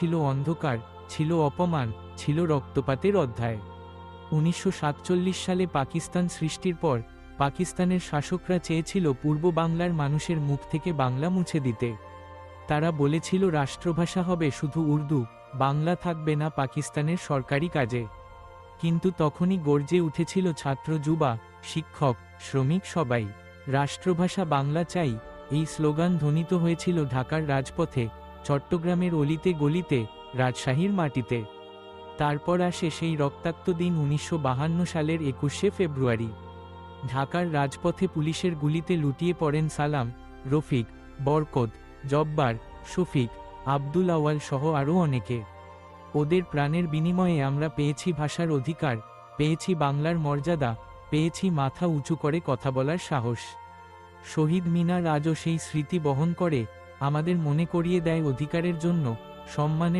ছিল অন্ধকার, ছিল অপমান, ছিল রক্তপাতের অধ্যায়। উনিশশো সাতচল্লিশ সালে পাকিস্তান সৃষ্টির পর, পাকিস্তানের শাসকরা চেয়েছিল পূর্ব বাংলার মানুষের মুখ থেকে বাংলা মুছে দিতে। তারা বলেছিল, রাষ্ট্রভাষা হবে শুধু উর্দু, বাংলা থাকবে না পাকিস্তানের সরকারি কাজে। কিন্তু তখনই গর্জে উঠেছিল, ছাত্র, যুবা, শিক্ষক, শ্রমিক সবাই, রাষ্ট্রভাষা বাংলা চাই। এই স্লোগান ধ্বনিত হয়েছিল ঢাকার রাজপথে। চট্টগ্রামের অলিতে গলিতে, রাজশাহীর মাটিতে। তারপর আসে সেই রক্তাক্ত দিন উনিশশো সালের একুশে ফেব্রুয়ারি। ঢাকার রাজপথে পুলিশের গুলিতে লুটিয়ে পড়েন সালাম, রফিক, বরকত, জব্বার, শফিক, আব্দুল আওয়াল সহ আরও অনেকে। ওদের প্রাণের বিনিময়ে আমরা পেয়েছি ভাষার অধিকার, পেয়েছি বাংলার মর্যাদা, পেয়েছি মাথা উঁচু করে কথা বলার সাহস। শহীদ মিনার আজও সেই স্মৃতি বহন করে আমাদের মনে করিয়ে দেয় অধিকারের জন্য সম্মানের